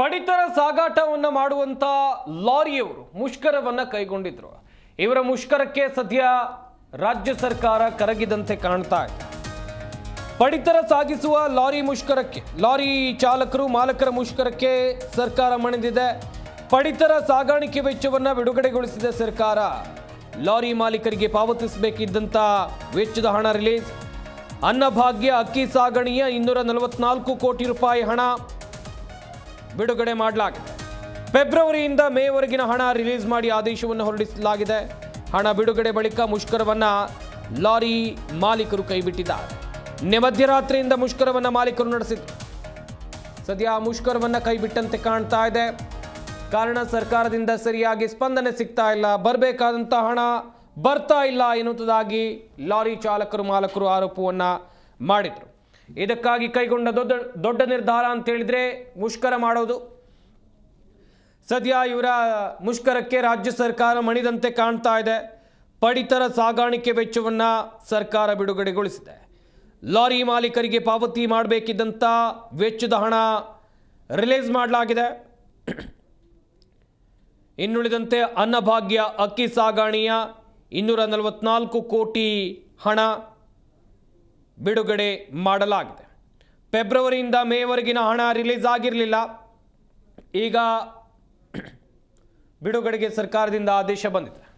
ಪಡಿತರ ಸಾಗಾಟವನ್ನು ಮಾಡುವಂತ ಲಾರಿಯವರು ಮುಷ್ಕರವನ್ನ ಕೈಗೊಂಡಿದ್ರು. ಇವರ ಮುಷ್ಕರಕ್ಕೆ ಸದ್ಯ ರಾಜ್ಯ ಸರ್ಕಾರ ಕರಗಿದಂತೆ ಕಾಣ್ತಾ ಇದೆ. ಪಡಿತರ ಸಾಗಿಸುವ ಲಾರಿ ಮುಷ್ಕರಕ್ಕೆ, ಲಾರಿ ಚಾಲಕರು, ಮಾಲಕರ ಮುಷ್ಕರಕ್ಕೆ ಸರ್ಕಾರ ಮಣಿದಿದೆ. ಪಡಿತರ ಸಾಗಾಣಿಕೆ ವೆಚ್ಚವನ್ನ ಬಿಡುಗಡೆಗೊಳಿಸಿದ ಸರ್ಕಾರ ಲಾರಿ ಮಾಲೀಕರಿಗೆ ಪಾವತಿಸಬೇಕಿದ್ದಂಥ ವೆಚ್ಚದ ಹಣ ರಿಲೀಸ್. ಅನ್ನಭಾಗ್ಯ ಅಕ್ಕಿ ಸಾಗಣೆಯ ಇನ್ನೂರ ನಲವತ್ನಾಲ್ಕು ಕೋಟಿ ರೂಪಾಯಿ ಹಣ. ಬಿಡುಗಡೆ ಮಾಡಲಾಗಿದೆ ಫೆಬ್ರವರಿಯಿಂದ ಮೇವರೆಗಿನ ಹಣ ರಿಲೀಸ್ ಮಾಡಿ ಆದೇಶವನ್ನು ಹೊರಡಿಸಲಾಗಿದೆ. ಹಣ ಬಿಡುಗಡೆ ಬಳಿಕ ಮುಷ್ಕರವನ್ನ ಲಾರಿ ಮಾಲೀಕರು ಕೈಬಿಟ್ಟಿದ್ದಾರೆ. ನಿನ್ನೆ ಮಧ್ಯರಾತ್ರಿಯಿಂದ ಮುಷ್ಕರವನ್ನ ಮಾಲೀಕರು ನಡೆಸಿದ್ರು. ಸದ್ಯ ಆ ಮುಷ್ಕರವನ್ನ ಕೈಬಿಟ್ಟಂತೆ ಕಾಣ್ತಾ ಇದೆ. ಕಾರಣ ಸರ್ಕಾರದಿಂದ ಸರಿಯಾಗಿ ಸ್ಪಂದನೆ ಸಿಗ್ತಾ ಇಲ್ಲ. ಬರಬೇಕಾದಂಥ ಹಣ ಬರ್ತಾ ಇಲ್ಲ ಎನ್ನುವುದಾಗಿ ಲಾರಿ ಚಾಲಕರು ಮಾಲಕರು ಆರೋಪವನ್ನ ಮಾಡಿದ್ರು. ಇದಕ್ಕಾಗಿ ಕೈಗೊಂಡ ದೊಡ್ಡ ದೊಡ್ಡ ನಿರ್ಧಾರ ಅಂತ ಹೇಳಿದ್ರೆ ಮುಷ್ಕರ ಮಾಡೋದು. ಸದ್ಯ ಇವರ ಮುಷ್ಕರಕ್ಕೆ ರಾಜ್ಯ ಸರ್ಕಾರ ಮಣಿದಂತೆ ಕಾಣ್ತಾ ಇದೆ. ಪಡಿತರ ಸಾಗಾಣಿಕೆ ವೆಚ್ಚವನ್ನು ಸರ್ಕಾರ ಬಿಡುಗಡೆಗೊಳಿಸಿದೆ. ಲಾರಿ ಮಾಲೀಕರಿಗೆ ಪಾವತಿ ಮಾಡಬೇಕಿದ್ದಂಥ ವೆಚ್ಚದ ಹಣ ರಿಲೀಸ್ ಮಾಡಲಾಗಿದೆ. ಇನ್ನುಳಿದಂತೆ ಅನ್ನಭಾಗ್ಯ, ಅಕ್ಕಿ ಸಾಗಾಣೆಯ ಇನ್ನೂರ ನಲವತ್ನಾಲ್ಕು ಕೋಟಿ ಹಣ ಬಿಡುಗಡೆ ಮಾಡಲಾಗಿದೆ. ಫೆಬ್ರವರಿಯಿಂದ ಮೇವರೆಗಿನ ಹಣ ರಿಲೀಸ್ ಆಗಿರಲಿಲ್ಲ. ಈಗ ಬಿಡುಗಡೆಗೆ ಸರ್ಕಾರದಿಂದ ಆದೇಶ ಬಂದಿದೆ.